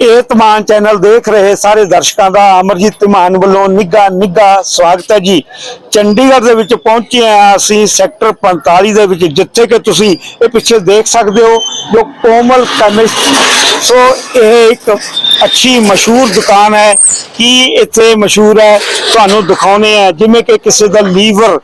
ਇਹ ਤਮਾਨ ਚੈਨਲ ਦੇਖ ਰਹੇ ਸਾਰੇ ਦਰਸ਼ਕਾਂ ਦਾ, ਅਮਰਜੀਤ ਧਮਾਨ ਵੱਲੋਂ ਨਿੱਘਾ ਨਿੱਘਾ ਸਵਾਗਤ ਹੈ ਜੀ। ਚੰਡੀਗੜ੍ਹ ਦੇ ਵਿੱਚ ਪਹੁੰਚੇ ਆ ਅਸੀਂ ਸੈਕਟਰ 45 ਦੇ ਵਿੱਚ, ਜਿੱਥੇ ਕਿ ਤੁਸੀਂ ਇਹ ਪਿੱਛੇ ਦੇਖ ਸਕਦੇ ਹੋ ਜੋ ਕੋਮਲ ਕੈਮਿਸਟ ਸੋ ਇਹ ਇੱਕ ਅੱਛੀ ਮਸ਼ਹੂਰ ਦੁਕਾਨ ਹੈ। ਕੀ ਇੱਥੇ ਮਸ਼ਹੂਰ ਹੈ, ਤੁਹਾਨੂੰ ਦਿਖਾਉਨੇ ਆ। ਜਿਵੇਂ ਕਿ ਕਿਸੇ ਦਾ ਲੀਵਰ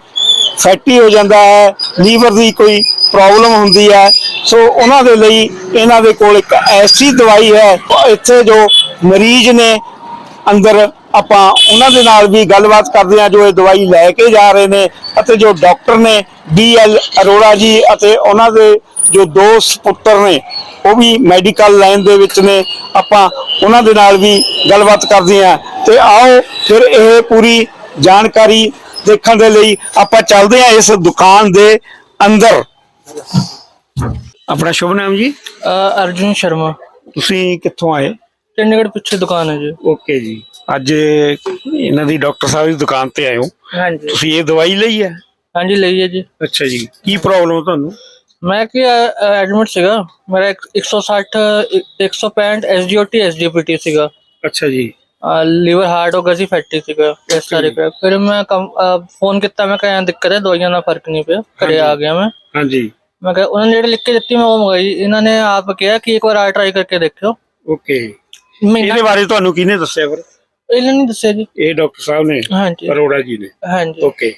ਫੈਟੀ ਹੋ ਜਾਂਦਾ ਹੈ, ਲੀਵਰ ਦੀ ਕੋਈ ਪ੍ਰੋਬਲਮ ਹੁੰਦੀ ਹੈ। ਸੋ ਉਹਨਾਂ ਦੇ ਲਈ ਇਹਨਾਂ ਦੇ ਕੋਲ ਇੱਕ ਐਸੀ ਦਵਾਈ ਹੈ, ਇੱਥੇ ਜੋ ਮਰੀਜ਼ ਨੇ ਅੰਦਰ ਆਪਾਂ ਉਹਨਾਂ ਦੇ ਨਾਲ ਵੀ ਗੱਲਬਾਤ ਕਰਦੇ ਹਾਂ, ਜੋ ਇਹ ਦਵਾਈ ਲੈ ਕੇ ਜਾ ਰਹੇ ਨੇ ਅਤੇ ਜੋ ਡਾਕਟਰ ਨੇ ਬੀ ਐਲ ਅਰੋੜਾ ਜੀ ਅਤੇ ਉਹਨਾਂ ਦੇ ਜੋ ਦੋ ਸੁਪੁੱਤਰ ਨੇ, ਉਹ ਵੀ ਮੈਡੀਕਲ ਲਾਈਨ ਦੇ ਵਿੱਚ ਨੇ। ਆਪਾਂ ਉਹਨਾਂ ਦੇ ਨਾਲ ਵੀ ਗੱਲਬਾਤ ਕਰਦੇ ਹਾਂ। ਤੇ ਆਓ ਫਿਰ ਇਹ ਪੂਰੀ ਜਾਣਕਾਰੀ ਦੇਖਣ ਦੇ ਲਈ ਆਪਾਂ ਚੱਲਦੇ ਹਾਂ ਇਸ ਦੁਕਾਨ ਦੇ ਅੰਦਰ। ਆਪਣਾ ਸ਼ੁਭ ਨਾਮ ਜੀ? ਅ, ਅਰਜੁਨ ਸ਼ਰਮਾ। ਤੁਸੀਂ ਕਿੱਥੋਂ ਆਏ? ਚੰਡੀਗੜ੍ਹ ਪਿੱਛੇ ਦੁਕਾਨ ਹੈ ਜੀ। ਓਕੇ ਜੀ। ਅੱਜ ਇਹਨਾਂ ਦੀ ਡਾਕਟਰ ਸਾਹਿਬ ਦੀ ਦੁਕਾਨ ਤੇ ਆਏ ਹੋ। ਹਾਂਜੀ। ਤੁਸੀਂ ਇਹ ਦਵਾਈ ਲਈ ਹੈ? ਹਾਂਜੀ ਲਈ ਹੈ ਜੀ। ਅੱਛਾ ਜੀ। ਕੀ ਪ੍ਰੋਬਲਮ ਤੁਹਾਨੂੰ? ਮੈਂ ਕੀ ਐਡਮਿਟ ਸੀਗਾ। ਮੇਰਾ ਇੱਕ 160 165 ਐਸਜੀਓਟੀ ਐਸਜੀਪੀਟੀ ਸੀਗਾ। ਅੱਛਾ ਜੀ। ਲੀਵਰ ਹਾਰਡ ਹੋ ਗਿਆ ਸੀ ਫੈਟੀ ਸੀਗਾ। ਇਸ ਸਾਰੇ ਕਰ ਫਿਰ ਮੈਂ ਫੋਨ ਕੀਤਾ। ਮੈਂ ਕਿਹਾ ਦਿੱਕਤ ਹੈ ਦਵਾਈਆਂ ਨਾਲ ਫ਼ਰਕ ਨਹੀਂ ਪਿਆ। ਘਰੇ ਆ ਗਿਆ ਮੈਂ। ਹਾਂਜੀ। ਮੈਂ ਕਿਹਾ ਉਹਨਾਂ ਨੇ ਜਿਹੜੇ ਲਿਖ ਕੇ ਦਿੱਤੀ ਮੈਂ ਉਹ ਮੰਗਾਈ ਇਹਨਾਂ ਨੇ ਆਪ ਕਿਹਾ ਕਿ ਇੱਕ ਵਾਰ ਆ ਟਰਾਈ ਕਰਕੇ ਦੇਖਿਓ। ਓਕੇ। ਮਹੀਨਾ ਇਹਦੇ ਬਾਰੇ ਤੁਹਾਨੂੰ ਕਿਹਨੇ ਦੱਸਿਆ ਫਿਰ? ਇਹਨਾਂ ਨੇ ਦੱਸਿਆ ਜੀ। ਇਹ ਡਾਕਟਰ ਸਾਹਿਬ ਨੇ ਹਾਂਜੀ। ਅਰੋੜਾ ਜੀ ਨੇ। ਹਾਂਜੀ। ਓਕੇ।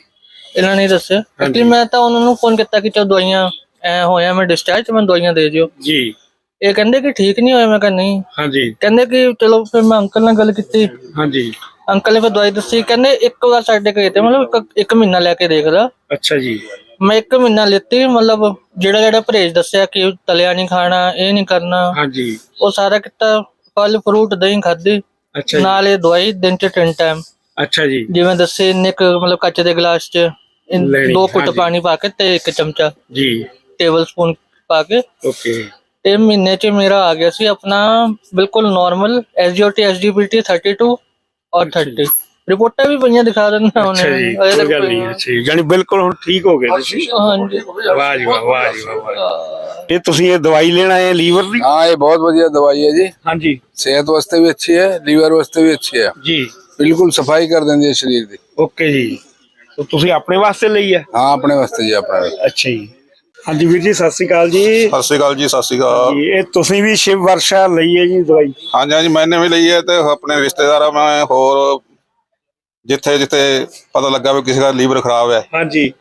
ਇਹਨਾਂ ਨੇ ਦੱਸਿਆ। ਹਾਂਜੀ। ਕਿ ਮੈਂ ਤਾਂ ਉਹਨਾਂ ਨੂੰ ਫੋਨ ਕੀਤਾ ਕਿ ਚਲ ਦਵਾਈਆਂ ਐ ਹੋਇਆ ਮੈਂ ਡਿਸਚਾਰਜ ਮੈਨੂੰ ਦਵਾਈਆਂ ਦੇ ਦਿਓ। ਜੀ। ਇਹ ਕਹਿੰਦੇ ਕਿ ਠੀਕ ਨਹੀਂ ਹੋਇਆ ਮੈਂ ਕਿਹਾ ਨਹੀਂ। ਹਾਂਜੀ। ਕਹਿੰਦੇ ਕਿ ਚਲੋ ਫਿਰ ਮੈਂ ਅੰਕਲ ਨਾਲ ਗੱਲ ਕੀਤੀ। ਹਾਂਜੀ। ਅੰਕਲ ਨੇ ਫਿਰ ਦਵਾਈ ਦੱਸੀ। ਕਹਿੰਦੇ ਇੱਕ ਵਾਰ ਸਾਡੇ ਕੋਲ ਤੇ ਮਤਲਬ ਇੱਕ- ਇੱਕ ਮਹੀਨਾ ਲੈ ਕੇ ਦੇਖ ਲਾ ਅੱਛਾ ਜੀ। ਮੈਂ ਇੱਕ ਮਹੀਨਾ ਲਿੱਤੀ ਮਤਲਬ ਜਿਹੜਾ ਜਿਹੜਾ ਪਰਹੇਜ ਦੱਸਿਆ ਕਿ ਤਲਿਆ ਨਹੀਂ ਖਾਣਾ ਇਹ ਨਹੀਂ ਕਰਨਾ। ਹਾਂਜੀ। ਉਹ ਸਾਰਾ ਕੀਤਾ ਫਲ ਫਰੂਟ ਦਹੀਂ ਖਾਧੀ। ਅੱਛਾ ਜੀ। ਨਾਲ ਇਹ ਦਵਾਈ ਦਿਨ ਚ ਤਿੰਨ ਟਾਈਮ ਅੱਛਾ ਜੀ। ਜਿਵੇਂ ਦੱਸੇ ਇੰਨੇ ਕੁ ਮਤਲਬ ਕੱਚ ਦੇ ਗਲਾਸ ਚ ਇਨ- ਲੈਣੀ, ਦੋ ਘੁੱਟ ਹਾਂਜੀ। ਪਾਣੀ ਪਾ ਕੇ ਤੇ ਇੱਕ ਚਮਚਾ। ਜੀ। ਟੇਬਲ ਸਪੂਨ ਪਾ ਕੇ। ਓਕੇ। ਤੇ ਮਹੀਨੇ ਚ ਮੇਰਾ ਆ ਗਿਆ ਸੀ ਆਪਣਾ ਬਿਲਕੁਲ ਨਾਰਮਲ ਐਸਜੀਓਟੀ ਐਸਜੀਪੀਟੀ 32 ਔਰ 30 ਰਿਪੋਰਟਾਂ ਵੀ ਪਈਆਂ ਦਿਖਾ ਦਿੰਦਾ ਉਹਨੇ ਅੱਛਾ ਜੀ ਅਜੇ ਕੋਈ ਤੱਕ ਗੱਲ ਨਹੀਂ ਅੱਛਾ ਜੀ ਯਾਨੀ ਬਿਲਕੁਲ ਹੁਣ ਠੀਕ ਹੋ ਗਏ ਤੁਸੀਂ ਹਾਂਜੀ ਵਾਹ ਜੀ ਵਾਹ ਵਾਹ ਜੀ ਵਾਹ, ਵਾਹ ਜੀ। ਇਹ ਤੁਸੀਂ ਇਹ ਦਵਾਈ ਲੈਣ ਆਏ ਲੀਵਰ ਦੀ हाँ ये बहुत बढ़िया दवाई है जी ਹਾਂਜੀ सेहत वास्ते भी अच्छी है लीवर वास्ते भी अच्छी है ਜੀ बिल्कुल सफाई कर देंगे शरीर की ਓਕੇ ਜੀ ਤਾਂ ਤੁਸੀਂ ਆਪਣੇ ਵਾਸਤੇ ਲਈ ਹੈ हाँ अपने वास्ते जी अपने वास्ते। ਅੱਛਾ ਜੀ ਹਾਂਜੀ ਵੀਰ ਜੀ ਸਤਿ ਸ਼੍ਰੀ ਅਕਾਲ ਜੀ ਸਤਿ ਸ਼੍ਰੀ ਅਕਾਲ ਜੀ ਸਤਿ ਸ਼੍ਰੀ ਅਕਾਲ ਜੀ, ਇਹ ਤੁਸੀਂ ਵੀ ਸ਼ਿਵ ਵਰਸ਼ਾ ਲਈ ਹੈ ਜੀ ਦਵਾਈ ਹਾਂਜੀ ਹਾਂਜੀ ਮੈਨੇ ਵੀ ਲਈ ਹੈ ਤੇ ਆਪਣੇ ਰਿਸ਼ਤੇਦਾਰਾਂ ਮੈਂ ਹੋਰ ਜਿੱਥੇ ਜਿੱਥੇ ਪਤਾ ਲੱਗਾ ਵੀ ਕਿਸੇ ਦਾ ਲੀਵਰ ਖਰਾਬ ਹੈ ਹਾਂਜੀ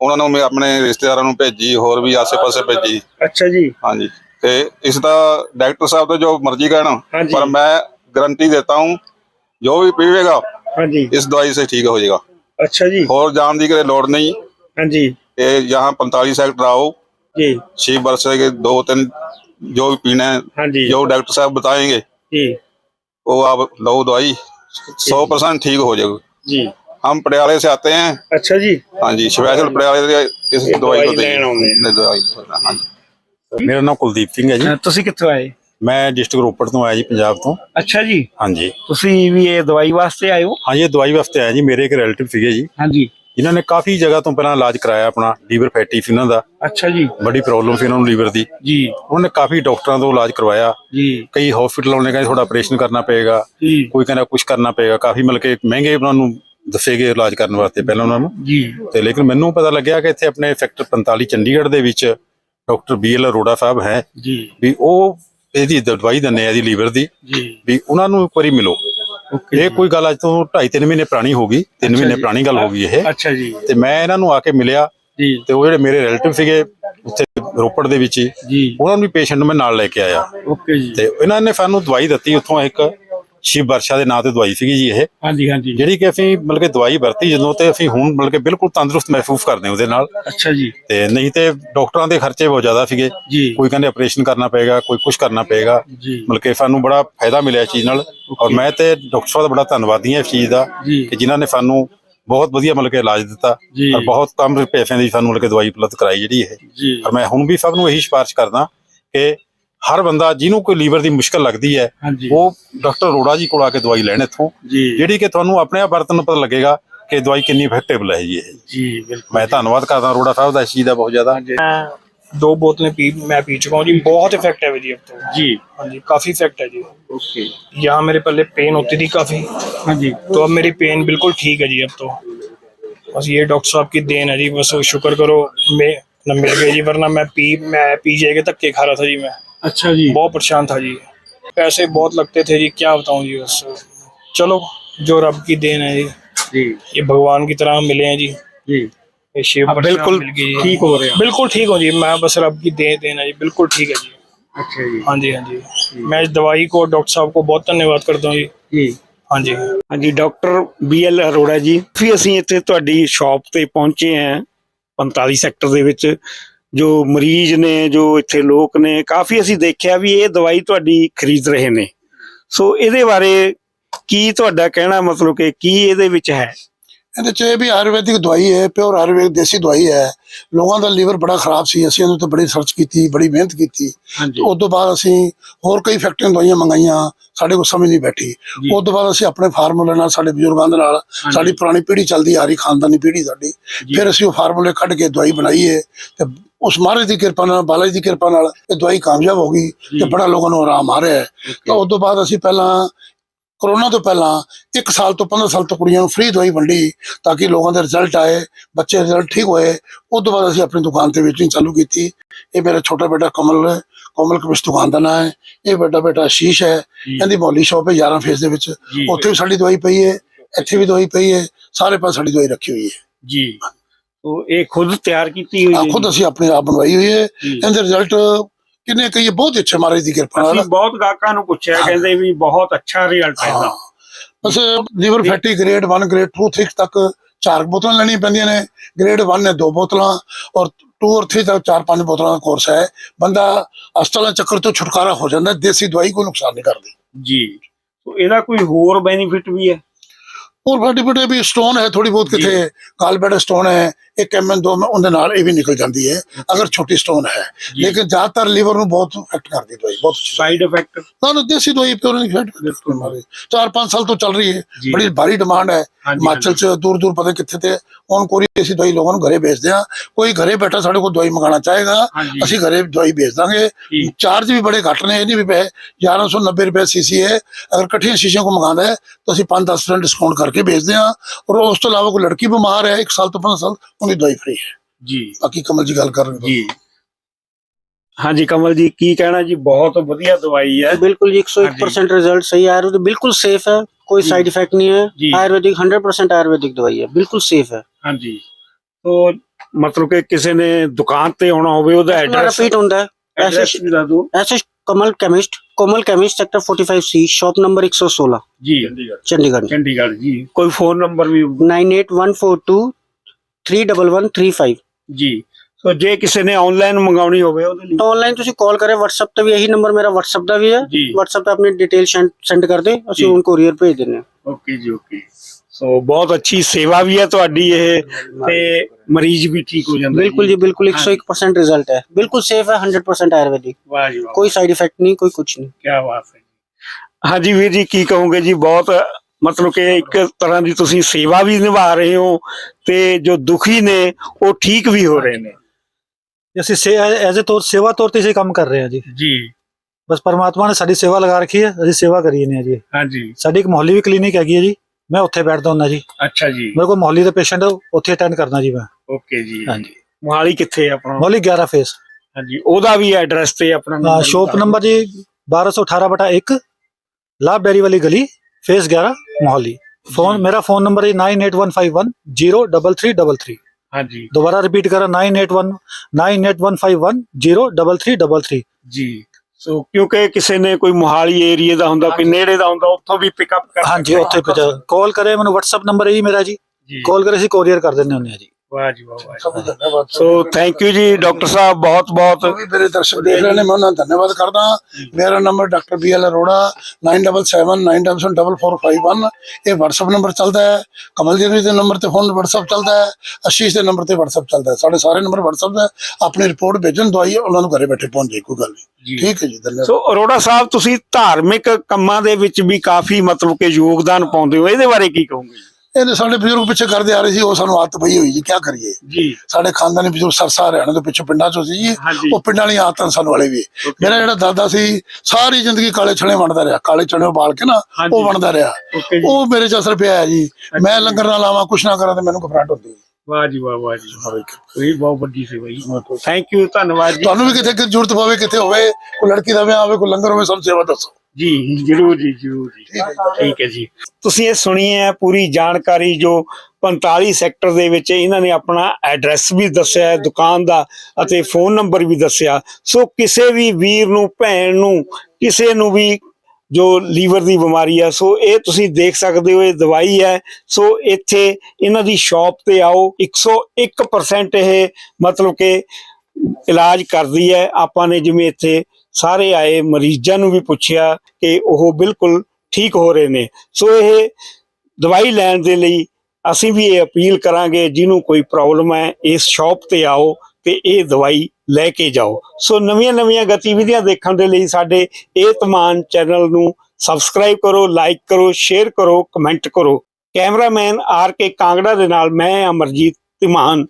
ਉਹਨਾਂ ਨੂੰ ਮੈਂ ਆਪਣੇ ਰਿਸ਼ਤੇਦਾਰਾਂ ਨੂੰ ਭੇਜੀ ਹੋਰ ਵੀ ਆਸੇ-ਪਾਸੇ ਭੇਜੀ ਅੱਛਾ ਜੀ ਹਾਂਜੀ ਤੇ ਇਸ ਦਾ ਡਾਕਟਰ ਸਾਹਿਬ ਤੋਂ ਜੋ ਮਰਜ਼ੀ ਕਹਿਣਾ ਹਾਂਜੀ। ਪਰ मैं गारंटी देता हूँ जो भी पीवेगा ਹਾਂਜੀ इस दवाई से ठीक हो जाएगा ਅੱਛਾ ਜੀ और जान दी करे लोड नहीं ਹਾਂਜੀ ये यहाँ पैंतालीस सेक्टर आओ ਜੀ छह वर्ष के दो तीन जो भी पीना है ਹਾਂਜੀ जो डॉक्टर साहब बताएंगे ਜੀ वो आप लो दवाई सौ परसेंट ठीक हो जाएगी जी हम पटियाले से आते हैं अच्छा जी हाँ जी स्पेशल पटियाले से इस दवाई को लेने आਉਂਦੇ ਆ। दे- ਮੇਰਾ ਨਾਮ ਕੁਲਦੀਪ ਸਿੰਘ ਹੈ ਜੀ। ਤੁਸੀਂ ਕਿੱਥੋਂ ਆਏ? ਮੈਂ ਡਿਸਟ੍ਰਿਕਟ ਰੋਪੜ ਤੋਂ ਆਇਆ ਜੀ ਪੰਜਾਬ ਤੋਂ। ਅੱਛਾ ਜੀ। ਹਾਂਜੀ। ਤੁਸੀਂ ਵੀ ਇਹ ਦਵਾਈ ਵਾਸਤੇ ਆਏ ਹੋ? ਹਾਂਜੀ ਇਹ ਦਵਾਈ ਵਾਸਤੇ ਆਇਆ ਜੀ ਮੇਰੇ ਇੱਕ ਰਿਲੇਟਿਵ ਸੀਗੇ ਜੀ। ਹਾਂਜੀ। ਜਿਨ੍ਹਾਂ ਨੇ ਕਾਫੀ ਜਗ੍ਹਾ ਤੋਂ ਪਹਿਲਾਂ ਇਲਾਜ ਕਰਾਇਆ ਆਪਣਾ ਲੀਵਰ ਫੈਟੀ ਸੀ ਉਹਨਾਂ ਦਾ। ਅੱਛਾ ਜੀ। ਬੜੀ ਪ੍ਰੋਬਲਮ ਸੀ ਉਹਨਾਂ ਨੂੰ ਲੀਵਰ ਦੀ। ਜੀ। ਉਹਨਾਂ ਨੇ ਕਾਫੀ ਡਾਕਟਰਾਂ ਤੋਂ ਇਲਾਜ ਕਰਵਾਇਆ। ਜੀ। ਕਈ ਹਸਪੀਟਲਾਂ ਨੇ ਕਹਿੰਦੇ ਥੋੜਾ ਆਪਰੇਸ਼ਨ ਕਰਨਾ ਪਏਗਾ। ਕੋਈ ਕਹਿੰਦਾ ਕੁਝ ਕਰਨਾ ਪਏਗਾ। ਕਾਫੀ ਮਤਲਬ ਕਿ ਮਹਿੰਗੇ ਉਹਨਾਂ ਨੂੰ ਦੱਸੇ ਗਏ ਇਲਾਜ ਕਰਨ ਵਾਸਤੇ ਪਹਿਲਾਂ ਉਹਨਾਂ ਨੂੰ। ਜੀ। ਤੇ ਲੇਕਿਨ ਮੈਨੂੰ ਪਤਾ ਲੱਗਿਆ ਕਿ ਇੱਥੇ ਆਪਣੇ ਸੈਕਟਰ 45 ਚੰਡੀਗੜ੍ਹ ਦੇ ਵਿੱਚ doctor B L Arora sahib ਹੈ ਜੀ। ਵੀ ਉਹ ਇਹਦੀ ਦਵਾਈ ਦਿੰਦੇ ਆ ਇਹਦੀ ਲੀਵਰ ਦੀ ਜੀ। ਵੀ ਉਹਨਾਂ ਨੂੰ ਇੱਕ ਵਾਰੀ ਮਿਲੋ। ਇਹ ਕੋਈ ਗੱਲ ਅੱਜ ਤੋਂ 2.5 3 ਮਹੀਨੇ ਪੁਰਾਣੀ ਹੋ ਗਈ 3 ਮਹੀਨੇ ਪੁਰਾਣੀ ਗੱਲ ਹੋ ਗਈ ਇਹ। ਅੱਛਾ ਜੀ। ਤੇ ਮੈਂ ਇਹਨਾਂ ਨੂੰ ਆ ਕੇ ਮਿਲਿਆ ਜੀ। ਤੇ ਉਹ ਜਿਹੜੇ ਮੇਰੇ ਰਿਲੇਟਿਵ ਸੀਗੇ ਉੱਥੇ ਰੋਪੜ ਦੇ ਵਿੱਚ ਹੀ ਜੀ। ਉਹਨਾਂ ਨੂੰ ਵੀ ਪੇਸ਼ੈਂਟ ਨੂੰ ਮੈਂ ਨਾਲ ਲੈ ਕੇ ਆਇਆ। ਓਕੇ ਜੀ। ਤੇ ਇਹਨਾਂ ਨੇ ਸਾਨੂੰ ਦਵਾਈ ਦਿੱਤੀ ਉੱਥੋਂ ਇੱਕ ਸ਼ਿਵ ਵਰਸ਼ਾ ਦੇ ਨਾਂ ਤੇ ਦਵਾਈ ਸੀਗੀ ਜੀ ਇਹ। ਹਾਂਜੀ ਹਾਂਜੀ। ਜਿਹੜੀ ਕਿ ਅਸੀਂ ਮਤਲਬ ਕਿ ਦਵਾਈ ਵਰਤੀ ਜਦੋਂ ਤੇ ਅਸੀਂ ਹੁਣ ਮਤਲਬ ਕਿ ਬਿਲਕੁਲ ਤੰਦਰੁਸਤ ਮਹਿਸੂਸ ਕਰਦੇ ਹਾਂ ਉਹਦੇ ਨਾਲ। ਅੱਛਾ ਜੀ। ਤੇ ਨਹੀਂ ਤੇ ਡਾਕਟਰਾਂ ਦੇ ਖਰਚੇ ਬਹੁਤ ਜ਼ਿਆਦਾ ਸੀਗੇ। ਕੋਈ ਕਹਿੰਦੇ ਆਪਰੇਸ਼ਨ ਕਰਨਾ ਪਏਗਾ ਕੋਈ ਕੁਝ ਕਰਨਾ ਪਏਗਾ। ਮਤਲਬ ਕਿ ਸਾਨੂੰ ਬੜਾ ਫਾਇਦਾ ਮਿਲਿਆ ਇਸ ਚੀਜ਼ ਨਾਲ। ਔਰ ਮੈਂ ਤੇ ਡਾਕਟਰ ਸਾਹਿਬ ਦਾ ਬੜਾ ਧੰਨਵਾਦੀ ਹਾਂ ਇਸ ਚੀਜ਼ ਦਾ। ਕਿ ਜਿਨ੍ਹਾਂ ਨੇ ਸਾਨੂੰ ਬਹੁਤ ਵਧੀਆ ਮਤਲਬ ਕਿ ਇਲਾਜ ਦਿੱਤਾ। ਔਰ ਬਹੁਤ ਕਮ ਪੈਸਿਆਂ ਦੀ ਸਾਨੂੰ ਮਤਲਬ ਕਿ ਦਵਾਈ ਉਪਲਬਧ ਕਰਾਈ ਜਿਹੜੀ ਇਹ। ਔਰ ਮੈਂ ਹੁਣ ਵੀ ਸਭ ਨੂੰ ਇਹੀ ਸਿਫਾਰਿਸ਼ ਕਰਦਾ ਕਿ ਹਰ ਬੰਦਾ ਜਿਹਨੂੰ ਕੋਈ ਲੀਵਰ ਦੀ ਮੁਸ਼ਕਲ ਲੱਗਦੀ ਹੈ ਹਾਂਜੀ ਉਹ ਡਾਕਟਰ ਅਰੋੜਾ ਜੀ ਕੋਲ ਆ ਕੇ ਦਵਾਈ ਲੈਣ ਇੱਥੋਂ ਜੀ ਜਿਹੜੀ ਕਿ ਤੁਹਾਨੂੰ ਆਪਣੇ ਆਪ ਵਰਤਨ ਨੂੰ ਪਤਾ ਲੱਗੇਗਾ ਕਿ ਦਵਾਈ ਕਿੰਨੀ ਇਫੈਕਟਿਵ ਹੈ ਜੀ ਇਹ ਜੀ ਬਿਲਕੁਲ ਮੈਂ ਧੰਨਵਾਦ ਕਰਦਾ ਅਰੋੜਾ ਸਾਹਿਬ ਦਾ ਇਸ ਚੀਜ਼ ਦਾ ਬਹੁਤ ਜ਼ਿਆਦਾ ਮੈਂ दो बोतलें पी मैं पी चुका हूँ जी बहुत इफेक्ट है जी अब तो ਜੀ हाँ जी काफी इफेक्ट है जी ਓਕੇ यहाँ मेरे पहले पेन होती थी काफी ਹਾਂਜੀ तो अब मेरी पेन बिल्कुल ठीक है जी अब तो बस ये डॉक्टर साहब की देन है जी बस शुक्र करो मैं न मिल गई जी वरना मैं पी मैं पी जाए के धक्के खा रहा था जी मैं ਅੱਛਾ ਜੀ बहुत परेशान था जी पैसे बहुत लगते थे जी क्या बताऊं जी बस चलो जो रब की देन है जी ਜੀ ये भगवान की तरह मिले हैं जी ਜੀ ये शिव अब पर बिल्कुल मिल गई जी। ठीक हो रहे हो। बिल्कुल ठीक हो जी मैं बस रब की दे देना जी बिल्कुल ठीक है जी ਅੱਛਾ ਜੀ हाँ जी हाँ जी मैं इस दवाई को डॉक्टर साहब को बहुत धन्यवाद करता हूँ जी ਜੀ हाँ जी ਹਾਂਜੀ doctor B L Arora ji ਫਿਰ ਅਸੀਂ ਇੱਥੇ ਤੁਹਾਡੀ ਸ਼ਾਪ ਤੇ ਪਹੁੰਚੇ ਹਾਂ 45 ਸੈਕਟਰ ਦੇ ਵਿੱਚ ਜੋ ਮਰੀਜ਼ ਨੇ, ਜੋ ਇੱਥੇ ਲੋਕ ਨੇ, ਕਾਫੀ ਅਸੀਂ ਦੇਖਿਆ ਵੀ ਇਹ ਦਵਾਈ ਤੁਹਾਡੀ ਖਰੀਦ ਰਹੇ ਨੇ। ਸੋ ਇਹਦੇ ਬਾਰੇ ਕੀ ਤੁਹਾਡਾ ਕਹਿਣਾ, ਮਤਲਬ ਕਿ ਕੀ ਇਹਦੇ ਵਿੱਚ ਹੈ? ਇਹਦੇ ਚ ਇਹ ਵੀ ਆਯੁਰਵੈਦਿਕ ਦਵਾਈ ਹੈ ਪਿਓਰ ਆਯੁਰਵੈਦਿਕ ਦੇਸੀ ਦਵਾਈ ਹੈ। ਲੋਕਾਂ ਦਾ ਲੀਵਰ ਬੜਾ ਖਰਾਬ ਸੀ ਅਸੀਂ ਇਹਦੇ ਉੱਤੇ ਬੜੀ ਸਰਚ ਕੀਤੀ ਬੜੀ ਮਿਹਨਤ ਕੀਤੀ। ਉਸ ਤੋਂ ਬਾਅਦ ਅਸੀਂ ਹੋਰ ਕਈ ਫੈਕਟਰੀਆਂ ਦਵਾਈਆਂ ਮੰਗਾਈਆਂ ਸਾਡੇ ਕੋਲ ਸਮਝ ਨਹੀਂ ਬੈਠੀ। ਉਸ ਤੋਂ ਬਾਅਦ ਅਸੀਂ ਆਪਣੇ ਫਾਰਮੂਲੇ ਨਾਲ ਸਾਡੇ ਬਜ਼ੁਰਗਾਂ ਦੇ ਨਾਲ ਸਾਡੀ ਪੁਰਾਣੀ ਪੀੜ੍ਹੀ ਚੱਲਦੀ ਆ ਰਹੀ ਖਾਨਦਾਨੀ ਪੀੜ੍ਹੀ ਸਾਡੀ। ਫਿਰ ਅਸੀਂ ਉਹ ਫਾਰਮੂਲੇ ਕੱਢ ਕੇ ਦਵਾਈ ਬਣਾਈ ਹੈ ਤੇ ਉਸ ਮਹਾਰਾਜ ਦੀ ਕਿਰਪਾ ਨਾਲ ਬਾਲਾ ਜੀ ਦੀ ਕਿਰਪਾ ਨਾਲ ਇਹ ਦਵਾਈ ਕਾਮਯਾਬ ਹੋ ਗਈ ਤੇ ਬੜਾ ਲੋਕਾਂ ਨੂੰ ਆਰਾਮ ਆ ਰਿਹਾ ਹੈ। ਤਾਂ ਉਸ ਤੋਂ ਬਾਅਦ ਅਸੀਂ ਪਹਿਲਾਂ ਕਰੋਨਾ ਤੋਂ ਪਹਿਲਾਂ 1 ਸਾਲ ਤੋਂ 15 ਸਾਲ ਤੋਂ ਕੁੜੀਆਂ ਨੂੰ ਫ੍ਰੀ ਦਵਾਈ ਵੰਡੀ ਤਾਂ ਕਿ ਲੋਕਾਂ ਦੇ ਰਿਜ਼ਲਟ ਆਏ ਬੱਚੇ ਰਿਜ਼ਲਟ ਠੀਕ ਹੋਏ। ਉਸ ਤੋਂ ਬਾਅਦ ਅਸੀਂ ਆਪਣੀ ਦੁਕਾਨ ਤੇ ਵੇਚਣੀ ਚਾਲੂ ਕੀਤੀ। ਇਹ ਮੇਰਾ ਛੋਟਾ ਬੇਟਾ ਕਮਲ ਹੈ ਕਮਲ ਕਮਿਸ਼ ਦੁਕਾਨ ਦਾ ਨਾਂ ਹੈ। ਇਹ ਵੱਡਾ ਬੇਟਾ ਆਸ਼ੀਸ਼ ਹੈ। ਇਹਦੀ ਮੌਲੀ ਸ਼ਾਪ ਹੈ 11 ਫੇਸ ਦੇ ਵਿੱਚ। ਉੱਥੇ ਵੀ ਸਾਡੀ ਦਵਾਈ ਪਈ ਹੈ ਇੱਥੇ ਵੀ ਦਵਾਈ ਪਈ ਹੈ ਸਾਰੇ ਪਾਸੇ ਸਾਡੀ ਦਵਾਈ ਰੱਖੀ ਹੋਈ ਹੈ। ਜੀ। ਉਹ ਇਹ ਖੁਦ ਤਿਆਰ ਕੀਤੀ ਹੋਈ ਹੈ ਖੁਦ ਅਸੀਂ ਆਪਣੇ ਆਪ ਬਣਵਾਈ ਹੋਈ ਹੈ। ਇਹਦੇ ਰਿਜ਼ਲਟ ਕਿੰਨੇ ਕਹੀਏ ਬਹੁਤ ਅੱਛੇ ਮਹਾਰਾਜ ਦੀ ਕਿਰਪਾ ਅਸੀਂ ਨਾਲ ਬਹੁਤ ਗਾਹਕਾਂ ਨੂੰ ਪੁੱਛਿਆ ਕਹਿੰਦੇ ਵੀ ਬਹੁਤ ਅੱਛਾ ਰਿਜ਼ਲਟ ਹੈ ਹਾਂ। ਇਹਦਾ ਬਸ ਲੀਵਰ ਫੈਟੀ ਗ੍ਰੇਡ 1 ਗ੍ਰੇਡ 2 3 ਤੱਕ ਚਾਰ ਬੋਤਲਾਂ ਲੈਣੀਆਂ ਪੈਂਦੀਆਂ ਨੇ। ਗ੍ਰੇਡ 1 ਨੇ ਦੋ ਬੋਤਲਾਂ ਔਰ 2 ਔਰ 3 ਤੱਕ ਚਾਰ ਪੰਜ ਬੋਤਲਾਂ ਦਾ ਕੋਰਸ ਹੈ। ਬੰਦਾ ਹਸਪਤਾਲਾਂ ਚੱਕਰ ਤੋਂ ਛੁਟਕਾਰਾ ਹੋ ਜਾਂਦਾ ਦੇਸੀ ਦਵਾਈ ਕੋਈ ਨੁਕਸਾਨ ਨਹੀਂ ਕਰਦੀ। ਜੀ। ਸੋ ਇਹਦਾ ਕੋਈ ਹੋਰ ਬੈਨੀਫਿਟ ਵੀ ਹੈ? ਔਰ ਫੈਟੀਫਿਟ ਵੀ ਸਟੋਨ ਹੈ ਥੋੜੀ ਬਹੁਤ ਕਿਥੇ ਕਾਲਬੈਡ ਸਟੋਨ ਹੈ ਇੱਕ ਐਮਐਨ ਦੋ में ਉਹਦੇ ਨਾਲ ਇਹ ਵੀ ਨਿਕਲ ਜਾਂਦੀ ਹੈ ਅਗਰ ਛੋਟੀ ਸਟੋਨ ਹੈ। ਲੇਕਿਨ ਜ਼ਿਆਦਾਤਰ ਲੀਵਰ ਨੂੰ ਬਹੁਤ ਇਫੈਕਟ ਕਰਦੀ ਦਵਾਈ ਬਹੁਤ ਸਾਈਡ ਇਫੈਕਟ ਨਾ ਨਾ ਦੇਸੀ ਦਵਾਈ ਪਿਓਰ ਨਹੀਂ ਫੈਟ ਮਾਰੇ ਚਾਰ ਪੰਜ ਸਾਲ ਤੋਂ ਚੱਲ ਰਹੀ ਹੈ। ਬੜੀ ਭਾਰੀ ਡਿਮਾਂਡ ਹੈ। ਹਿਮਾਚਲ ਚ ਦੂਰ ਦੂਰ ਪਤਾ ਕਿੱਥੇ ਤੇ ਹੁਣ ਕੋਈ ਅਸੀਂ ਦਵਾਈ ਲੋਕਾਂ ਨੂੰ ਘਰੇ ਭੇਜਦੇ ਆ। ਕੋਈ ਘਰੇ ਬੈਠਾ ਸਾਡੇ ਕੋਲ ਦਵਾਈ ਮੰਗਾਣਾ ਚਾਹੇਗਾ। ਅਸੀਂ ਘਰੇ ਦਵਾਈ ਭੇਜ ਦਾਂਗੇ। ਚਾਰਜ ਵੀ ਬੜੇ ਘੱਟ ਨੇ ਇਹ ਨਹੀਂ ਵੀ ਪਏ। 1190 ਰੁਪਏ ਸੀਸੀ ਹੈ। ਅਗਰ ਇਕੱਠੀਆਂ ਸ਼ੀਸ਼ੀਆਂ ਕੋ ਮੰਗਾਉਂਦਾ ਹੈ ਤਾਂ ਅਸੀਂ 5-10% ਡਿਸਕਾਊਂਟ ਕਰਕੇ ਭੇਜਦੇ ਆ ਔਰ ਉਸ ਤੋਂ ਇਲਾਵਾ ਕੋਈ ਲੜਕੀ ਬਿਮਾਰ ਹੈ 1 ਸਾਲ ਤੋਂ 5 ਸਾਲ ਉਹਦੀ ਦਵਾਈ ਫ੍ਰੀ ਹੈ ਜੀ। ਬਾਕੀ ਕਮਲ ਜੀ ਗੱਲ ਕਰ ਰਹੇ ਜੀ। ਹਾਂਜੀ ਕਮਲ ਜੀ ਕੀ ਕਹਿਣਾ ਜੀ? ਬਹੁਤ ਵਧੀਆ ਦਵਾਈ ਹੈ। ਬਿਲਕੁਲ ਜੀ 101% ਰਿਜ਼ਲਟ ਸਹੀ ਆਯੁਰਵੈਦਿਕ ਬਿਲਕੁਲ ਸੇਫ ਹੈ। ਕੋਈ ਸਾਈਡ ਇਫੈਕਟ ਨਹੀਂ ਹੈ। ਆਯੁਰਵੈਦਿਕ 100% ਆਯੁਰਵੈਦਿਕ ਦਵਾਈ ਹੈ। ਬਿਲਕੁਲ ਸੇਫ ਹੈ। ਹਾਂਜੀ। ਤੋ ਮਤਲਬ ਕਿ ਕਿਸੇ ਨੇ ਦੁਕਾਨ ਤੇ ਆਉਣਾ ਹੋਵੇ ਉਹਦਾ ਐਡਰੈਸ ਰਿਪੀਟ ਹੁੰਦਾ ਹੈ। ਐਸਐਸ ਵੀ ਦੱਸ ਦਿਓ। SS Kamal chemist Kamal chemist sector 45C shop number 116 ਜੀ। ਚੰਡੀਗੜ੍ਹ। ਚੰਡੀਗੜ੍ਹ ਜੀ। ਕੋਈ ਫੋਨ ਨੰਬਰ ਵੀ 98142 31135 ਜੀ ਸੋ ਜੇ ਕਿਸੇ ਨੇ ਆਨਲਾਈਨ ਮੰਗਾਉਣੀ ਹੋਵੇ ਉਹਦੇ ਲਈ तो ऑनलाइन ਤੁਸੀਂ ਕਾਲ ਕਰੇ WhatsApp ਤੇ ਵੀ ਇਹੀ ਨੰਬਰ ਮੇਰਾ WhatsApp ਦਾ ਵੀ ਹੈ ਜੀ। WhatsApp ਤੇ ਆਪਣੀ ਡਿਟੇਲ ਸੈਂਡ ਕਰ ਦੇ ਅਸੀਂ ਜੀ। ਉਹਨੂੰ ਕੋਰੀਅਰ ਭੇਜ ਦਿੰਦੇ ਹਾਂ ਓਕੇ ਜੀ ਓਕੇ ਸੋ ਬਹੁਤ ਅੱਛੀ ਸੇਵਾ ਵੀ ਹੈ ਤੁਹਾਡੀ ਇਹ ਤੇ ਮਰੀਜ਼ ਵੀ ਠੀਕ ਹੋ ਜਾਂਦਾ बिल्कुल जी बिल्कुल 101 परसेंट रिजल्ट है बिल्कुल सेफ है 100 परसेंट आयुर्वेदिक ਵਾਹ ਜੀ ਵਾਹ कोई साइड इफेक्ट नहीं कोई कुछ नहीं ਕੀ ਬਾਤ ਹੈ ਹਾਂਜੀ ਵੀਰ ਜੀ ਕੀ ਕਹੋਗੇ ਜੀ ਬਹੁਤ ਮਤਲਬ ਕਿ ਇੱਕ ਤਰ੍ਹਾਂ ਦੀ ਤੁਸੀਂ ਸੇਵਾ ਵੀ ਨਿਭਾ ਰਹੇ ਹੋ ਤੇ ਜੋ ਦੁਖੀ ਨੇ ਉਹ ਠੀਕ ਵੀ ਹੋ ਰਹੇ ਨੇ। ਅਸੀਂ ਐਜ਼ ਅ ਤੌਰ ਸੇਵਾ ਤੌਰ ਤੇ ਇਸੇ ਕੰਮ ਕਰ ਰਹੇ ਹਾਂ ਜੀ। ਜੀ। ਬਸ ਪਰਮਾਤਮਾ ਨੇ ਸਾਡੀ ਸੇਵਾ ਲਗਾ ਰੱਖੀ ਹੈ ਅਸੀਂ ਸੇਵਾ ਕਰੀ ਨੇ ਜੀ। ਹਾਂਜੀ। ਸਾਡੀ ਇੱਕ ਮੁਹੱਲੀ ਵੀ ਕਲੀਨਿਕ ਹੈਗੀ ਹੈ ਜੀ ਮੈਂ ਉੱਥੇ ਬੈਠਦਾ ਹੁੰਦਾ ਜੀ। ਅੱਛਾ ਜੀ। ਮੇਰੇ ਕੋਲ ਮੁਹੱਲੀ ਦੇ ਪੇਸ਼ੈਂਟ ਉੱਥੇ ਅਟੈਂਡ ਕਰਦਾ ਜੀ ਮੈਂ। ਓਕੇ ਜੀ। ਹਾਂਜੀ। ਮੋਹਾਲੀ ਕਿੱਥੇ ਹੈ ਆਪਣਾ? ਮੁਹੱਲੀ 11 ਫੇਸ। ਹਾਂਜੀ ਉਹਦਾ ਵੀ ਐਡਰੈਸ ਤੇ ਆਪਣਾ ਸ਼ੋਪ ਨੰਬਰ ਜੀ 1218 ਬਟਾ 1 ਲਾਭ ਡੈਰੀ ਵਾਲੀ ਗਲੀ ਫੇਸ 11 ਮੋਹਾਲੀ। ਫੋਨ ਮੇਰਾ ਫੋਨ ਨੰਬਰ ਹੈ 9815103333 ਹਾਂਜੀ ਦੁਬਾਰਾ ਰਿਪੀਟ ਕਰਾਂ 981 9815103333 ਜੀ। ਸੋ ਕਿਉਂਕਿ ਕਿਸੇ ਨੇ ਕੋਈ ਮੁਹਾਲੀ ਏਰੀਆ ਦਾ ਹੁੰਦਾ ਕੋਈ ਨੇੜੇ ਦਾ ਹੁੰਦਾ ਉੱਥੋਂ ਵੀ ਪਿਕਅਪ ਕਰ ਹਾਂਜੀ ਉੱਥੇ ਕਾਲ ਕਰੇ ਮੈਨੂੰ WhatsApp ਨੰਬਰ ਹੈ ਜੀ ਮੇਰਾ ਜੀ। ਕਾਲ ਕਰੇ ਅਸੀਂ ਕੋਰੀਅਰ ਕਰ ਦਿੰਦੇ ਹੁੰਦੇ ਆ ਜੀ। ਵਾਹ ਜੀ ਵਾਹ ਵਾਹ ਸਭ ਨੂੰ ਧੰਨਵਾਦ ਸੋ ਥੈਂਕ ਯੂ ਜੀ ਡਾਕਟਰ ਸਾਹਿਬ ਬਹੁਤ ਬਹੁਤ ਵੀ ਮੇਰੇ ਦਰਸ਼ਕ ਦੇਖ ਰਹੇ ਨੇ ਮੈਂ ਉਹਨਾਂ ਦਾ ਧੰਨਵਾਦ ਕਰਦਾ ਮੇਰਾ number doctor B L Arora 9779774451 ਇਹ WhatsApp ਨੰਬਰ ਚੱਲਦਾ ਹੈ ਕਮਲ ਜੀ ਦੇ ਨੰਬਰ ਤੇ ਫੋਨ WhatsApp ਚੱਲਦਾ ਹੈ ਆਸ਼ੀਸ਼ ਦੇ ਨੰਬਰ ਤੇ WhatsApp ਚੱਲਦਾ ਹੈ ਸਾਡੇ ਸਾਰੇ ਨੰਬਰ WhatsApp ਦਾ ਹੈ। ਆਪਣੀ ਰਿਪੋਰਟ ਭੇਜਣ ਦਵਾਈ ਉਹਨਾਂ ਨੂੰ ਘਰੇ ਬੈਠੇ ਪਹੁੰਚ ਜਾਏ ਕੋਈ ਗੱਲ ਨਹੀਂ ਠੀਕ ਹੈ ਜੀ ਧੰਨਵਾਦ ਸੋ ਅਰੋੜਾ ਸਾਹਿਬ ਤੁਸੀਂ ਧਾਰਮਿਕ ਕੰਮਾਂ ਦੇ ਵਿੱਚ ਵੀ ਕਾਫੀ ਮਤਲਬ ਕਿ ਯੋਗਦਾਨ ਪਾਉਂਦੇ ਹੋ ਇਹਦੇ ਬਾਰੇ ਕੀ ਕਹੋਗੇ ਇਹਦੇ ਸਾਡੇ ਬਜ਼ੁਰਗ ਪਿੱਛੇ ਕਰਦੇ ਆ ਰਹੇ ਸੀ ਉਹ ਸਾਨੂੰ ਆਦਤ ਪਈ ਹੋਈ ਜੀ ਕੀ ਕਰੀਏ? ਜੀ। ਸਾਡੇ ਖਾਨਦਾਨੀ ਬਜ਼ੁਰਗ ਸਰਸਾ ਹਰਿਆਣਾ ਦੇ ਪਿੱਛੇ ਪਿੰਡਾਂ ਚੋਂ ਸੀ ਜੀ। ਉਹ ਪਿੰਡਾਂ ਵਾਲੀਆਂ ਆਦਤਾਂ ਸਾਨੂੰ ਵਾਲੇ ਵੀ। ਮੇਰਾ ਜਿਹੜਾ ਦਾਦਾ ਸੀ ਸਾਰੀ ਜ਼ਿੰਦਗੀ ਕਾਲੇ ਛਣੇ ਵੰਡਦਾ ਰਿਹਾ ਕਾਲੇ ਛਣੇ ਉਬਾਲ ਕੇ ਨਾ। ਉਹ ਵੰਡਦਾ ਰਿਹਾ। ਉਹ ਮੇਰੇ ਚ ਅਸਰ ਪਿਆ ਜੀ। ਮੈਂ ਲੰਗਰ ਨਾ ਲਾਵਾਂ ਕੁਛ ਨਾ ਕਰਾਂ ਤੇ ਮੈਨੂੰ ਘਬਰਾਹਟ ਹੁੰਦੀ ਵਾਹ ਜੀ ਵਾਹ ਵਾਹ ਜੀ। ਇਹ ਬਹੁਤ ਵੱਡੀ ਸੇਵਾ ਜੀ। ਥੈਂਕ ਯੂ ਧੰਨਵਾਦ ਜੀ। ਤੁਹਾਨੂੰ ਵੀ ਕਿਤੇ ਜ਼ਰੂਰਤ ਪਵੇ ਕਿਤੇ ਹੋਵੇ ਕੋਈ ਲੜਕੀ ਦਾ ਵਿਆਹ ਹੋਵੇ ਕੋਈ ਲੰਗਰ ਹੋਵੇ ਸਾਨੂੰ ਸੇਵਾ ਦੱਸੋ। ਜੀ ਜਰੂਰ ਜੀ ਜਰੂਰ ਜੀ। ਠੀਕ ਹੈ ਜੀ। ਤੁਸੀਂ ਇਹ ਸੁਣੀ ਹੈ ਪੂਰੀ ਜਾਣਕਾਰੀ ਜੋ 45 ਸੈਕਟਰ ਦੇ ਵਿੱਚ ਇਹਨਾਂ ਨੇ ਆਪਣਾ ਐਡਰੈਸ ਵੀ ਦੱਸਿਆ ਹੈ ਦੁਕਾਨ ਦਾ ਅਤੇ ਫੋਨ ਨੰਬਰ ਵੀ ਦੱਸਿਆ। ਸੋ ਕਿਸੇ ਵੀ ਵੀਰ ਨੂੰ ਭੈਣ ਨੂੰ ਕਿਸੇ ਨੂੰ ਵੀ ਜੋ ਲੀਵਰ ਦੀ ਬਿਮਾਰੀ ਆ ਸੋ ਇਹ ਤੁਸੀਂ ਦੇਖ ਸਕਦੇ ਹੋ ਇਹ ਦਵਾਈ ਹੈ। ਸੋ ਇੱਥੇ ਇਹਨਾਂ ਦੀ ਸ਼ਾਪ ਤੇ ਆਓ। 101% ਇਹ ਮਤਲਬ ਕਿ ਇਲਾਜ ਕਰਦੀ ਹੈ। ਆਪਾਂ ਨੇ ਜਿਵੇਂ ਇੱਥੇ ਸਾਰੇ ਆਏ ਮਰੀਜ਼ਾਂ ਨੂੰ ਵੀ ਪੁੱਛਿਆ ਕਿ ਉਹ ਬਿਲਕੁਲ ਠੀਕ ਹੋ ਰਹੇ ਨੇ। ਸੋ ਇਹ ਦਵਾਈ ਲੈਣ ਦੇ ਲਈ ਅਸੀਂ ਵੀ ਇਹ ਅਪੀਲ ਕਰਾਂਗੇ, ਜਿਹਨੂੰ ਕੋਈ ਪ੍ਰੋਬਲਮ ਹੈ, ਇਸ ਸ਼ਾਪ ਤੇ ਆਓ ਤੇ ਇਹ ਦਵਾਈ ਲੈ ਕੇ ਜਾਓ। ਸੋ ਨਵੀਆਂ ਨਵੀਆਂ ਗਤੀਵਿਧੀਆਂ ਦੇਖਣ ਦੇ ਲਈ ਸਾਡੇ ਇਹ ਤਮਾਨ ਚੈਨਲ ਨੂੰ ਸਬਸਕ੍ਰਾਈਬ ਕਰੋ, ਲਾਈਕ ਕਰੋ, ਸ਼ੇਅਰ ਕਰੋ, ਕਮੈਂਟ ਕਰੋ। ਕੈਮਰਾਮੈਨ ਆਰ ਕੇ ਕਾਂਗੜਾ ਦੇ ਨਾਲ ਮੈਂ ਅਮਰਜੀਤ ਧੀਮਾਨ।